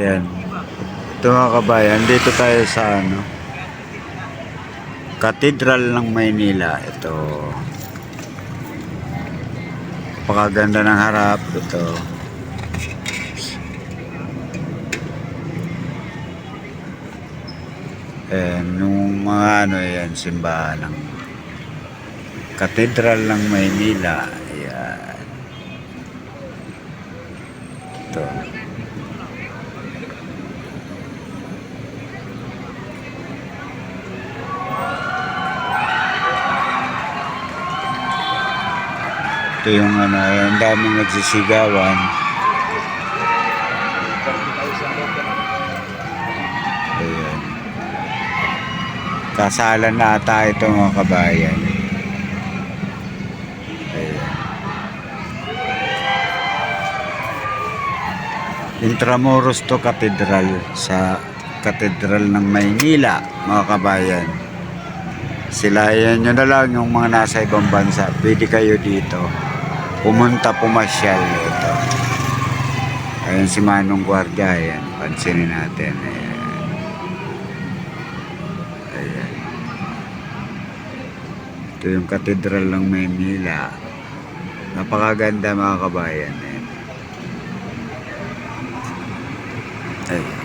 Ayan. Ito mga kabayan, dito tayo sa ano, Cathedral ng Maynila. Ito. Pakaganda ng harap. Ito. Ayan, nung mga ano yan, simbahan ng Cathedral ng Maynila. Ayan. Ito. Ito yung ano, ang daming nagsisigawan. Ayan. Kasalan na ata ito mga kabayan. Ayan. Intramuros to Cathedral sa Cathedral ng Maynila mga kabayan. Sila yan nyo na lang yung mga nasa ibang bansa. Pwede kayo dito. Pumunta pumasyal ito. Ayan si Manong Guardia. Ayan. Pansinin natin. Ayan. Ayan. Ito yung katedral ng Maynila. Napakaganda mga kabayan. Ayan. Ayan.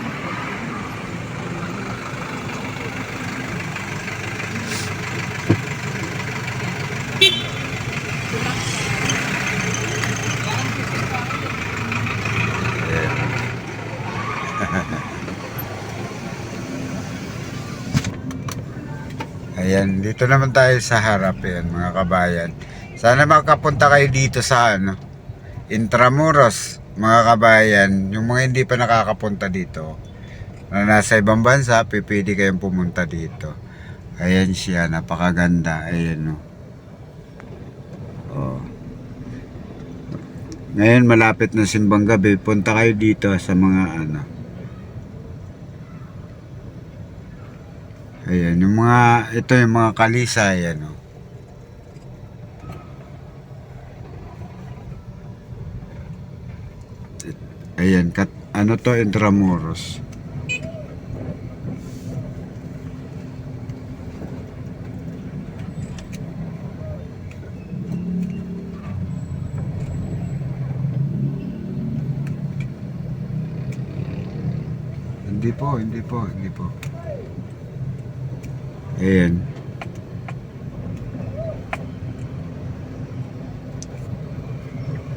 Ayan, dito naman tayo sa harap yan, mga kabayan. Sana makapunta kayo dito sa ano, Intramuros, mga kabayan. Yung mga hindi pa nakakapunta dito, na nasa ibang bansa, pipili kayong pumunta dito. Ayan siya, napakaganda. Ayan, no. Oh. Ngayon, malapit na simbang gabi. Punta kayo dito sa mga ano, Ayan, yung mga, ito yung mga kalisa, ayan o. Ayan, kat, ano to, Intramuros. Hindi po, hindi po, hindi po. Ayan.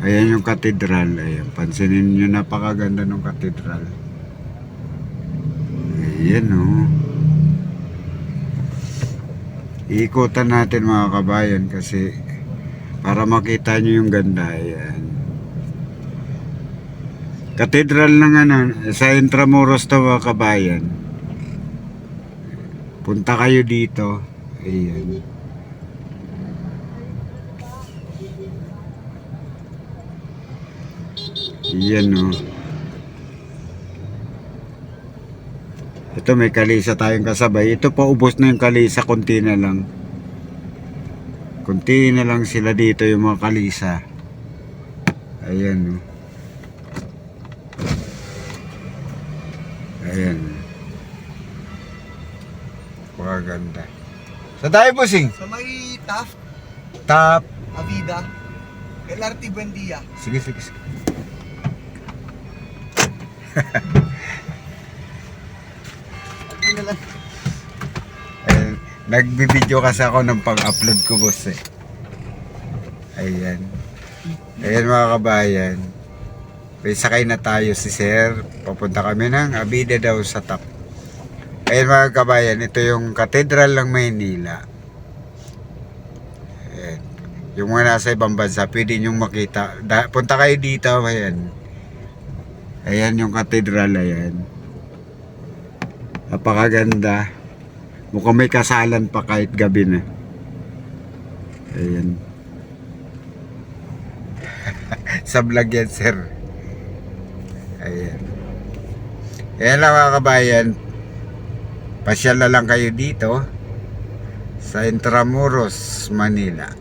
Ayan yung katedral. Ayan. Pansinin nyo napakaganda ng katedral. Ayan o. Oh. Iikutan natin mga kabayan kasi para makita nyo yung ganda. Ayan. Katedral ng ano, sa Intramuros to mga kabayan. Punta kayo dito. Ayan. Ayan o. Ito may kalisa tayong kasabay. Ito pa ubos na yung kalisa. Kunti na lang. Kunti na lang sila dito yung mga kalisa. Ayan o. Ayan. Paganda. Sa tayo busing. Sa may Taft, Tap. Avida, LRT Buendia. Sige, sige, sige. Ano na lang. Ayan. Nagbibideo kasi ako ng pang-upload ko, boss eh. Ayan. Ayan mga kabayan. May sakay na tayo si Sir. Papunta kami ng Abida daw sa top. Ayan mga kabayan, ito yung Katedral ng Maynila. Ayan. Yung mga nasa ibang bansa, pwede nyo makita. Da, punta kayo dito, ayan. Ayan yung katedral, ayan. Napakaganda. Mukhang may kasalan pa kahit gabi na. Ayan. Sa vlog yan, sir. Ayan. Ayan lang mga kabayan. Pasyal na lang kayo dito sa Intramuros, Manila.